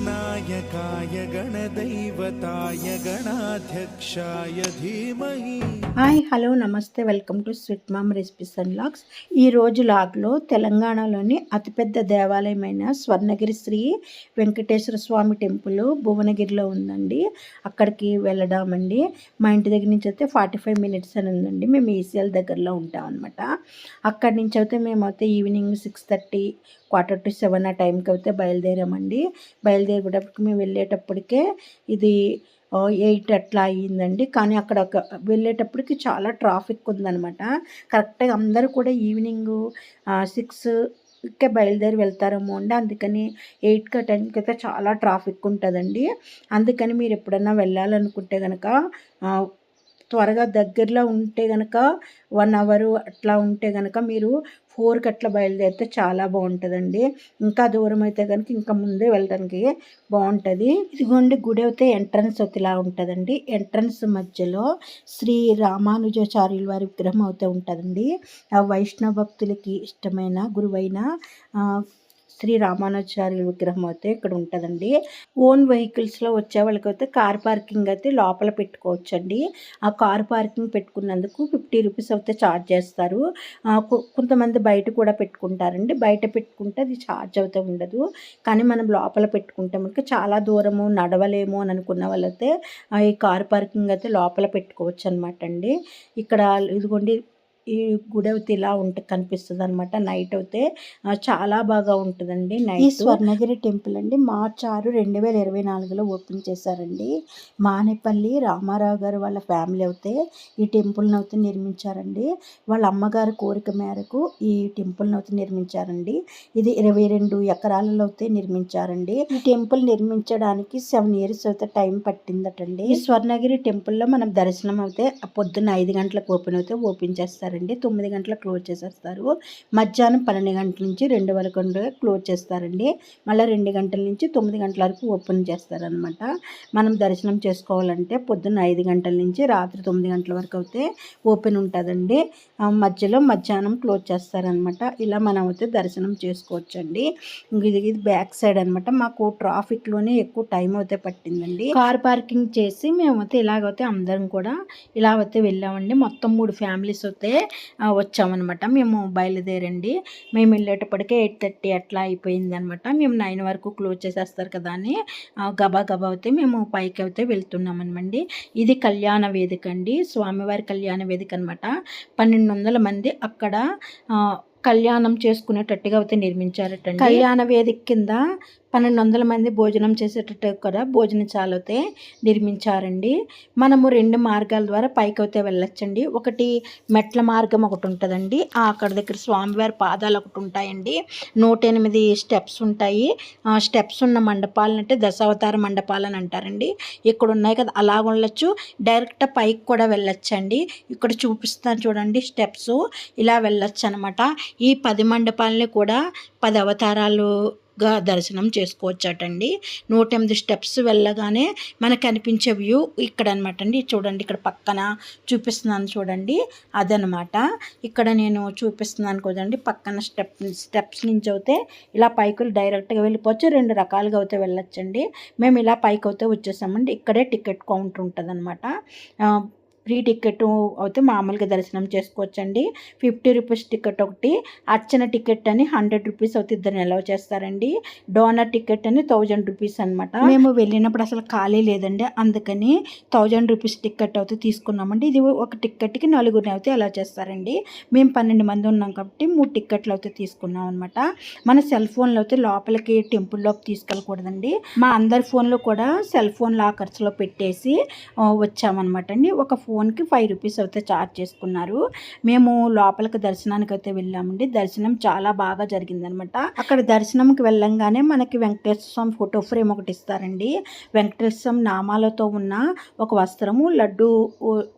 गणनायकाय गणदैवताय गणाध्यक्षाय धीमहि hi hello నమస్తే welcome to sweet mom recipes and vlogs ఈ రోజు లాగ్లో తెలంగాణలోని అతిపెద్ద దేవాలయమైన స్వర్ణగిరి శ్రీ వెంకటేశ్వర స్వామి టెంపుల్ భువనగిరిలో ఉందండి అక్కడికి వెళ్ళడామండి మా ఇంటి దగ్గర నుంచి అయితే ఫార్టీ ఫైవ్ మినిట్స్ అని ఉందండి మేము ఈసీఎల్ దగ్గరలో ఉంటాం అనమాట అక్కడి నుంచి అయితే మేమైతే evening six thirty quarter to seven ఆ టైంకి అయితే బయలుదేరామండి బయలుదేరేటప్పటికి మేము వెళ్ళేటప్పటికే ఇది ఎయిట్ అట్లా అయ్యిందండి. కానీ అక్కడ ఒక వెళ్ళేటప్పటికి చాలా ట్రాఫిక్ ఉందనమాట కరెక్ట్గా అందరూ కూడా ఈవినింగ్ సిక్స్ కే బయలుదేరి వెళ్తారేమో అండి. అందుకని ఎయిట్కి టెన్కి అయితే చాలా ట్రాఫిక్ ఉంటుందండి. అందుకని మీరు ఎప్పుడన్నా వెళ్ళాలనుకుంటే కనుక త్వరగా దగ్గరలో ఉంటే కనుక వన్ అవర్ అట్లా ఉంటే కనుక మీరు ఫోర్కి అట్లా బయలుదేరితే చాలా బాగుంటుందండి. ఇంకా దూరం అయితే కనుక ఇంకా ముందే వెళ్ళడానికి బాగుంటుంది. ఇదిగోండి గుడి అయితే ఎంట్రన్స్ అయితే ఇలా ఉంటుందండి. ఎంట్రన్స్ మధ్యలో శ్రీ రామానుజాచార్యుల వారి విగ్రహం అయితే ఉంటుందండి. ఆ వైష్ణవ భక్తులకి ఇష్టమైన గురువైన శ్రీ రామానుచారి విగ్రహం అయితే ఇక్కడ ఉంటుందండి. ఓన్ వెహికల్స్లో వచ్చే వాళ్ళకైతే కార్ పార్కింగ్ అయితే లోపల పెట్టుకోవచ్చండి. ఆ కార్ పార్కింగ్ పెట్టుకున్నందుకు ఫిఫ్టీ రూపీస్ అయితే ఛార్జ్ చేస్తారు. కొంతమంది బయట కూడా పెట్టుకుంటారండి. బయట పెట్టుకుంటే అది ఛార్జ్ అయితే ఉండదు. కానీ మనం లోపల పెట్టుకుంటే మనకి చాలా దూరము నడవలేము అని అనుకున్న వాళ్ళైతే ఈ కార్ పార్కింగ్ అయితే లోపల పెట్టుకోవచ్చు అనమాట అండి. ఇక్కడ ఇదిగోండి ఈ గుడి అయితే ఇలా ఉంటే కనిపిస్తుంది అనమాట నైట్ అయితే చాలా బాగా ఉంటుందండి నైట్ స్వర్ణగిరి టెంపుల్ అండి మార్చ్ ఆరు రెండు వేల ఇరవై నాలుగులో ఓపెన్ చేశారండి. మానేపల్లి రామారావు గారు వాళ్ళ ఫ్యామిలీ అయితే ఈ టెంపుల్ని అయితే నిర్మించారండి. వాళ్ళ అమ్మగారి కోరిక మేరకు ఈ టెంపుల్ని అయితే నిర్మించారండి. ఇది ఇరవై రెండు ఎకరాలలో అయితే నిర్మించారండి. ఈ టెంపుల్ నిర్మించడానికి సెవెన్ ఇయర్స్ అయితే టైం పట్టిందటండి. ఈ స్వర్ణగిరి టెంపుల్లో మనం దర్శనం అయితే పొద్దున్న ఐదు గంటలకు ఓపెన్ అయితే ఓపెన్ చేస్తారు. చేస్తారండి. తొమ్మిది గంటలకు క్లోజ్ చేసేస్తారు. మధ్యాహ్నం పన్నెండు గంటల నుంచి రెండు వరకు క్లోజ్ చేస్తారండి. మళ్ళీ రెండు గంటల నుంచి తొమ్మిది గంటల వరకు ఓపెన్ చేస్తారనమాట మనం దర్శనం చేసుకోవాలంటే పొద్దున్న ఐదు గంటల నుంచి రాత్రి తొమ్మిది గంటల వరకు అయితే ఓపెన్ ఉంటుందండి. మధ్యలో మధ్యాహ్నం క్లోజ్ చేస్తారనమాట ఇలా మనం అయితే దర్శనం చేసుకోవచ్చండి. ఇది ఇది బ్యాక్ సైడ్ అనమాట మాకు ట్రాఫిక్లోనే ఎక్కువ టైం అయితే పట్టిందండి. కార్ పార్కింగ్ చేసి మేమైతే ఇలాగైతే అందరం కూడా ఇలా అయితే వెళ్ళామండి. మొత్తం మూడు ఫ్యామిలీస్ అయితే వచ్చామన్నమాట. మేము బయలుదేరండి. మేము వెళ్ళేటప్పటికే ఎయిట్ థర్టీ అట్లా అయిపోయింది అనమాట మేము నైన్ వరకు క్లోజ్ చేసేస్తారు కదా అని గబా గబా అయితే మేము పైకి అయితే వెళ్తున్నామనమండి. ఇది కళ్యాణ వేదిక అండి. స్వామివారి కళ్యాణ వేదిక అనమాట పన్నెండు వందల మంది అక్కడ కళ్యాణం చేసుకునేటట్టుగా అయితే నిర్మించారట కళ్యాణ వేదిక కింద పన్నెండు వందల మంది భోజనం చేసేటట్టు కూడా భోజనశాలైతే నిర్మించారండి. మనము రెండు మార్గాల ద్వారా పైకి అయితే వెళ్ళొచ్చండి. ఒకటి మెట్ల మార్గం ఒకటి ఉంటుందండి. అక్కడ దగ్గర స్వామివారి పాదాలు ఒకటి ఉంటాయండి. నూట ఎనిమిది స్టెప్స్ ఉంటాయి. ఆ స్టెప్స్ ఉన్న మండపాలను అంటే దశావతార మండపాలు అని అంటారండి. ఇక్కడ ఉన్నాయి కదా అలా ఉండొచ్చు. డైరెక్ట్ పైకి కూడా వెళ్ళొచ్చండి. ఇక్కడ చూపిస్తాను చూడండి స్టెప్స్. ఇలా వెళ్ళొచ్చు అనమాట ఈ పది మండపాలని కూడా పది అవతారాలు గా దర్శనం చేసుకోవచ్చటండి. నూట ఎనిమిది స్టెప్స్ వెళ్ళగానే మనకు కనిపించే వ్యూ ఇక్కడ అనమాట అండి చూడండి ఇక్కడ పక్కన చూపిస్తున్నాను చూడండి. అదనమాట. ఇక్కడ నేను చూపిస్తున్నాను కదండి. పక్కన స్టెప్ స్టెప్స్ నుంచి అయితే ఇలా పైకి డైరెక్ట్గా వెళ్ళిపోవచ్చు. రెండు రకాలుగా అయితే వెళ్ళొచ్చండి. మేము ఇలా పైకి అయితే వచ్చేసామండి. ఇక్కడే టికెట్ కౌంటర్ ఉంటుంది అనమాట ఫ్రీ టికెట్ అయితే మామూలుగా దర్శనం చేసుకోవచ్చండి. ఫిఫ్టీ రూపీస్ టికెట్ ఒకటి అర్చన టికెట్ అని హండ్రెడ్ రూపీస్ అయితే ఇద్దరు అలౌ చేస్తారండి. డోనర్ టికెట్ అని థౌజండ్ రూపీస్ అనమాట మేము వెళ్ళినప్పుడు అసలు ఖాళీ లేదండి. అందుకని థౌజండ్ రూపీస్ టికెట్ అయితే తీసుకున్నామండి. ఇది ఒక టికెట్కి నలుగురిని అయితే అలా చేస్తారండి. మేము పన్నెండు మంది ఉన్నాం కాబట్టి మూడు టికెట్లు అయితే తీసుకున్నాం అనమాట మన సెల్ ఫోన్లో అయితే లోపలికి టెంపుల్లోకి తీసుకెళ్ళకూడదండి. మా అందరి ఫోన్లో కూడా సెల్ ఫోన్ లాకర్స్లో పెట్టేసి వచ్చామన్నమాట అండి. ఒక ఫోన్కి ఫైవ్ రూపీస్ అయితే ఛార్జ్ చేసుకున్నారు. మేము లోపలికి దర్శనానికి అయితే వెళ్ళామండి. దర్శనం చాలా బాగా జరిగిందనమాట. అక్కడ దర్శనంకి వెళ్ళంగానే మనకి వెంకటేశ్వర స్వామి ఫోటో ఫ్రేమ్ ఒకటి ఇస్తారండి. వెంకటేశ్వర స్వామి నామాలతో ఉన్న ఒక వస్త్రము లడ్డు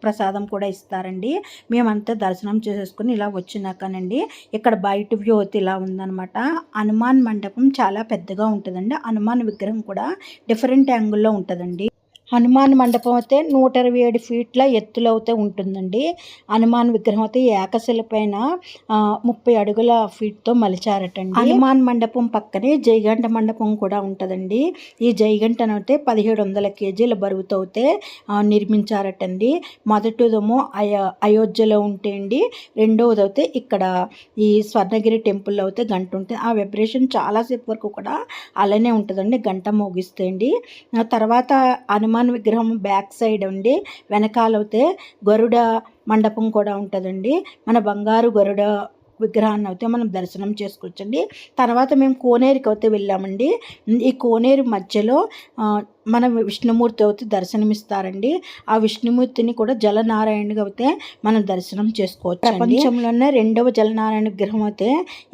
ప్రసాదం కూడా ఇస్తారండి. మేమంతా దర్శనం చేసేసుకుని ఇలా వచ్చినాకనండి ఇక్కడ బయట వ్యూ అయితే ఇలా ఉందనమాట. హనుమాన్ మండపం చాలా పెద్దగా ఉంటుందండి. హనుమాన్ విగ్రహం కూడా డిఫరెంట్ యాంగిల్లో ఉంటుందండి. హనుమాన్ మండపం అయితే నూట ఇరవై ఏడు ఫీట్ల ఎత్తులో అయితే ఉంటుందండి. హనుమాన్ విగ్రహం అయితే ఏకశిల పైన ముప్పై అడుగుల ఫీట్తో మలిచారటండి. హనుమాన్ మండపం పక్కనే జైగంట మండపం కూడా ఉంటుందండి. ఈ జైగంటను అయితే పదిహేడు వందల కేజీల బరువుతో అయితే నిర్మించారటండి. మొదటిదేమో అయో అయోధ్యలో ఉంటే అండి రెండవది అయితే ఇక్కడ ఈ స్వర్ణగిరి టెంపుల్లో అయితే గంట ఉంటుంది ఆ వైబ్రేషన్ చాలాసేపు వరకు కూడా అలానే ఉంటుందండి గంట మోగిస్తే అండి. తర్వాత హనుమాన్ విగ్రహం బ్యాక్ సైడ్ ఉండి వెనకాలైతే గరుడ మండపం కూడా ఉంటుందండి. మన బంగారు గరుడ విగ్రహాన్ని అయితే మనం దర్శనం చేసుకోవచ్చండి. తర్వాత మేము కోనేరుకి అయితే వెళ్ళామండి. ఈ కోనేరు మధ్యలో మన విష్ణుమూర్తి అయితే దర్శనమిస్తారండి. ఆ విష్ణుమూర్తిని కూడా జలనారాయణగా అయితే మనం దర్శనం చేసుకోవచ్చు ప్రపంచంలోనే రెండవ జలనారాయణ విగ్రహం అయితే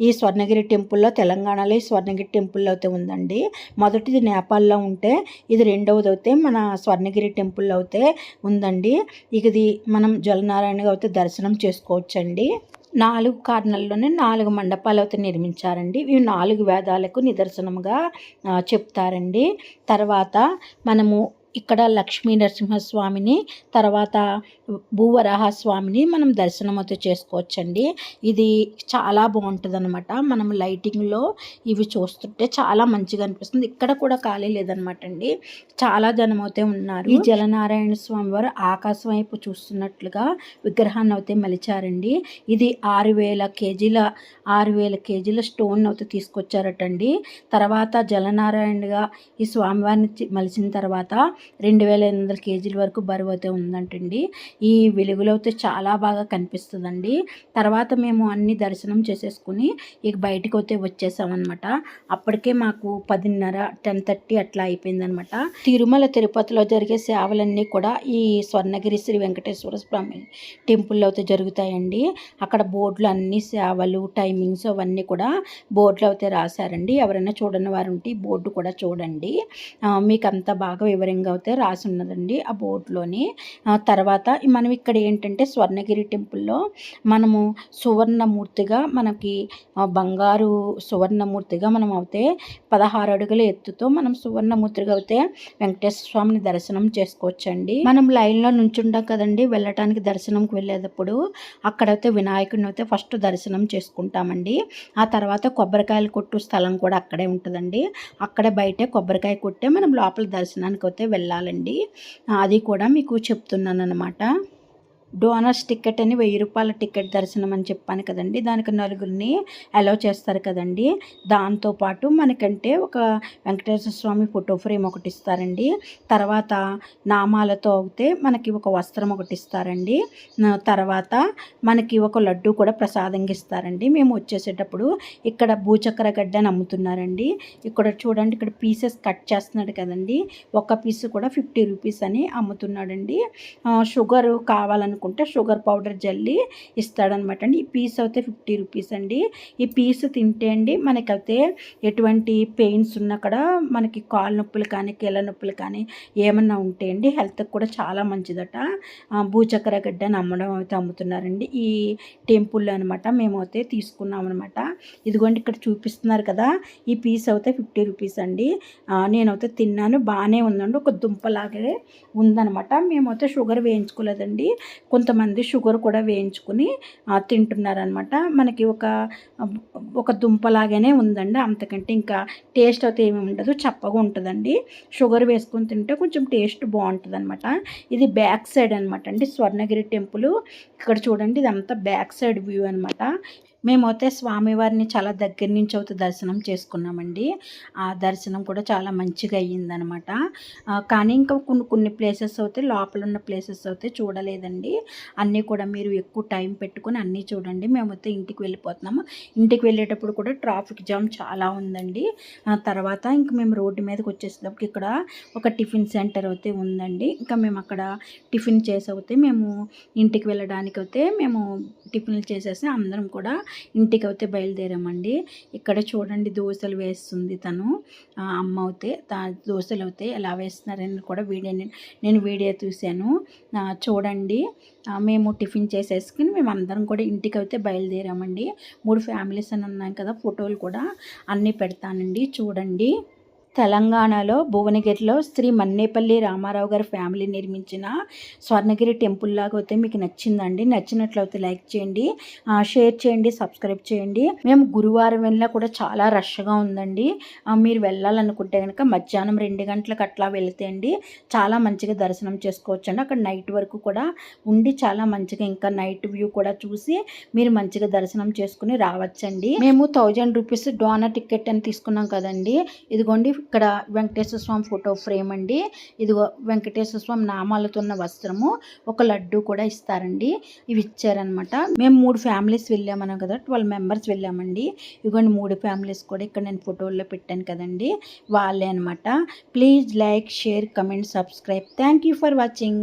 ఈ స్వర్ణగిరి టెంపుల్లో తెలంగాణలో ఈ స్వర్ణగిరి టెంపుల్లో అయితే ఉందండి. మొదటిది నేపాల్లో ఉంటే ఇది రెండవది అయితే మన స్వర్ణగిరి టెంపుల్లో అయితే ఉందండి. ఇది మనం జలనారాయణగా అయితే దర్శనం చేసుకోవచ్చండి. నాలుగు కార్నర్లోనే నాలుగు మండపాలు అయితే నిర్మించారండి. ఇవి నాలుగు వేదాలకు నిదర్శనముగా చెప్తారండి. తర్వాత మనము ఇక్కడ లక్ష్మీ నరసింహస్వామిని తర్వాత భూవరాహ స్వామిని మనం దర్శనం అయితే చేసుకోవచ్చండి. ఇది చాలా బాగుంటుంది అనమాట మనం లైటింగ్లో ఇవి చూస్తుంటే చాలా మంచిగా అనిపిస్తుంది. ఇక్కడ కూడా ఖాళీ లేదనమాట అండి చాలా జనం అయితే ఉన్నారు. ఈ జలనారాయణ స్వామి వారు ఆకాశం వైపు చూస్తున్నట్లుగా విగ్రహాన్ని అయితే మలిచారండి. ఇది ఆరు వేల కేజీల ఆరు వేల కేజీల స్టోన్ అయితే తీసుకొచ్చారటండి. తర్వాత జలనారాయణగా ఈ స్వామివారిని మలిచిన తర్వాత రెండు వేల ఎనిమిది వందల కేజీల వరకు బరువు అయితే ఉందంటండి. ఈ వెలుగులో అయితే చాలా బాగా కనిపిస్తుందండి. తర్వాత మేము అన్ని దర్శనం చేసేసుకుని ఇక బయటకు అయితే వచ్చేసామన్నమాట. అప్పటికే మాకు పదిన్నర టెన్ థర్టీ అట్లా అయిపోయిందనమాట తిరుమల తిరుపతిలో జరిగే సేవలన్నీ కూడా ఈ స్వర్ణగిరి శ్రీ వెంకటేశ్వర స్వామి టెంపుల్లో అయితే జరుగుతాయండి. అక్కడ బోర్డులు అన్ని సేవలు టైమింగ్స్ అవన్నీ కూడా బోర్డులో అయితే రాశారండి. ఎవరైనా చూడని వారు ఉంటే ఈ బోర్డు కూడా చూడండి. మీకు అంత బాగా వివరంగా అయితే రాసి ఉన్నదండి ఆ బోర్డులోని. ఆ, తర్వాత మనం ఇక్కడ ఏంటంటే స్వర్ణగిరి టెంపుల్లో మనము సువర్ణమూర్తిగా మనకి బంగారు సువర్ణమూర్తిగా మనం అయితే పదహారు అడుగుల ఎత్తుతో మనం సువర్ణమూర్తిగా అయితే వెంకటేశ్వర స్వామిని దర్శనం చేసుకోవచ్చండి. మనం లైన్లో నుంచుంటాం కదండి వెళ్ళటానికి దర్శనంకి వెళ్ళేటప్పుడు అక్కడైతే వినాయకుడిని అయితే ఫస్ట్ దర్శనం చేసుకుంటామండి. ఆ తర్వాత కొబ్బరికాయలు కొట్టు స్థలం కూడా అక్కడే ఉంటుందండి. అక్కడే బయటే కొబ్బరికాయ కొట్టే మనం లోపల దర్శనానికి అయితే వెళ్ళాలండి. అది కూడా మీకు చెప్తున్నాను అనమాట డోనర్స్ టికెట్ అని వెయ్యి రూపాయల టికెట్ దర్శనం అని చెప్పాను కదండి. దానికి నలుగురిని అలౌ చేస్తారు కదండి. దాంతోపాటు మనకంటే ఒక వెంకటేశ్వర స్వామి ఫోటో ఫ్రేమ్ ఒకటి ఇస్తారండి. తర్వాత నామాలతో అయితే మనకి ఒక వస్త్రం ఒకటి ఇస్తారండి. తర్వాత మనకి ఒక లడ్డు కూడా ప్రసాదంగా ఇస్తారండి. మేము వచ్చేసేటప్పుడు ఇక్కడ భూచక్ర గడ్డ అని అమ్ముతున్నారండి. ఇక్కడ చూడండి ఇక్కడ పీసెస్ కట్ చేస్తున్నాడు కదండి. ఒక పీస్ కూడా ఫిఫ్టీ రూపీస్ అని అమ్ముతున్నాడండి. షుగర్ కావాలను అనుకుంటే షుగర్ పౌడర్ జల్లి ఇస్తాడనమాట అండి. ఈ పీస్ అయితే ఫిఫ్టీ రూపీస్ అండి. ఈ పీస్ తింటే అండి మనకైతే ఎటువంటి పెయిన్స్ ఉన్నా కూడా మనకి కాళ్ళ నొప్పులు కానీ కీళ్ళ నొప్పులు కానీ ఏమన్నా ఉంటే అండి హెల్త్కి కూడా చాలా మంచిదట. భూచక్ర గడ్డని అమ్మడం అయితే అమ్ముతున్నారండి. ఈ టెంపుల్లో అనమాట మేమైతే తీసుకున్నాం అనమాట ఇదిగోండి ఇక్కడ చూపిస్తున్నారు కదా ఈ పీస్ అయితే ఫిఫ్టీ రూపీస్ అండి. నేనైతే తిన్నాను బాగానే ఉందండి. ఒక దుంపలాగే ఉందనమాట మేమైతే షుగర్ వేయించుకోలేదండి. కొంతమంది షుగర్ కూడా వేయించుకుని తింటున్నారనమాట మనకి ఒక ఒక దుంపలాగానే ఉందండి అంతకంటే. ఇంకా టేస్ట్ అయితే ఏమి ఉండదు చప్పగా ఉంటుందండి. షుగర్ వేసుకొని తింటే కొంచెం టేస్ట్ బాగుంటుంది అనమాట ఇది బ్యాక్ సైడ్ అనమాట అండి స్వర్ణగిరి టెంపుల్. ఇక్కడ చూడండి ఇదంతా బ్యాక్ సైడ్ వ్యూ అనమాట మేమైతే స్వామివారిని చాలా దగ్గర నుంచి అయితే దర్శనం చేసుకున్నామండి. ఆ దర్శనం కూడా చాలా మంచిగా అయ్యిందనమాట. కానీ ఇంకా కొన్ని కొన్ని ప్లేసెస్ అయితే లోపల ఉన్న ప్లేసెస్ అయితే చూడలేదండి. అన్నీ కూడా మీరు ఎక్కువ టైం పెట్టుకొని అన్నీ చూడండి. మేమైతే ఇంటికి వెళ్ళిపోతున్నాము. ఇంటికి వెళ్ళేటప్పుడు కూడా ట్రాఫిక్ జామ్ చాలా ఉందండి. ఆ తర్వాత ఇంకా మేము రోడ్డు మీదకి వచ్చేసేటప్పుడు ఇక్కడ ఒక టిఫిన్ సెంటర్ అయితే ఉందండి. ఇంకా మేము అక్కడ టిఫిన్ చేసి అయితే మేము ఇంటికి వెళ్ళడానికి అయితే మేము టిఫిన్లు చేసేసి అందరం కూడా ఇంటికి అయితే బయలుదేరామండి. ఇక్కడ చూడండి దోశలు వేస్తుంది తను. అమ్మ అయితే తా- దోశలు అయితే ఎలా వేస్తున్నారని కూడా వీడియో నేను- వీడియో చూశాను చూడండి. మేము టిఫిన్ చేసేసుకుని మేము అందరం కూడా ఇంటికి అయితే బయలుదేరామండి. మూడు ఫ్యామిలీస్ అని ఉన్నాం కదా ఫోటోలు కూడా అన్నీ పెడతానండి. చూడండి. తెలంగాణలో భువనగిరిలో శ్రీ మన్నేపల్లి రామారావు గారి ఫ్యామిలీ నిర్మించిన స్వర్ణగిరి టెంపుల్ లాగా అయితే మీకు నచ్చిందండి. నచ్చినట్లయితే లైక్ చేయండి షేర్ చేయండి సబ్స్క్రైబ్ చేయండి. మేము గురువారం వెళ్ళినా కూడా చాలా రష్గా ఉందండి. మీరు వెళ్ళాలనుకుంటే కనుక మధ్యాహ్నం రెండు గంటలకు అట్లా వెళితే అండి చాలా మంచిగా దర్శనం చేసుకోవచ్చండి. అక్కడ నైట్ వరకు కూడా ఉండి చాలా మంచిగా ఇంకా నైట్ వ్యూ కూడా చూసి మీరు మంచిగా దర్శనం చేసుకుని రావచ్చండి. మేము థౌజండ్ రూపీస్ డోనా టికెట్ అని తీసుకున్నాం కదండి. ఇదిగోండి ఇక్కడ వెంకటేశ్వర స్వామి ఫోటో ఫ్రేమ్ అండి. ఇదిగో వెంకటేశ్వర స్వామి నామాలతో ఉన్న వస్త్రము. ఒక లడ్డు కూడా ఇస్తారండి. ఇవి ఇచ్చారనమాట మేము మూడు ఫ్యామిలీస్ వెళ్ళామన్నాం కదా ట్వెల్వ్ మెంబర్స్ వెళ్ళామండి. ఇదిగోండి మూడు ఫ్యామిలీస్ కూడా ఇక్కడ నేను ఫోటోల్లో పెట్టాను కదండి. వాళ్ళే అనమాట please like share comment subscribe. Thank you for watching.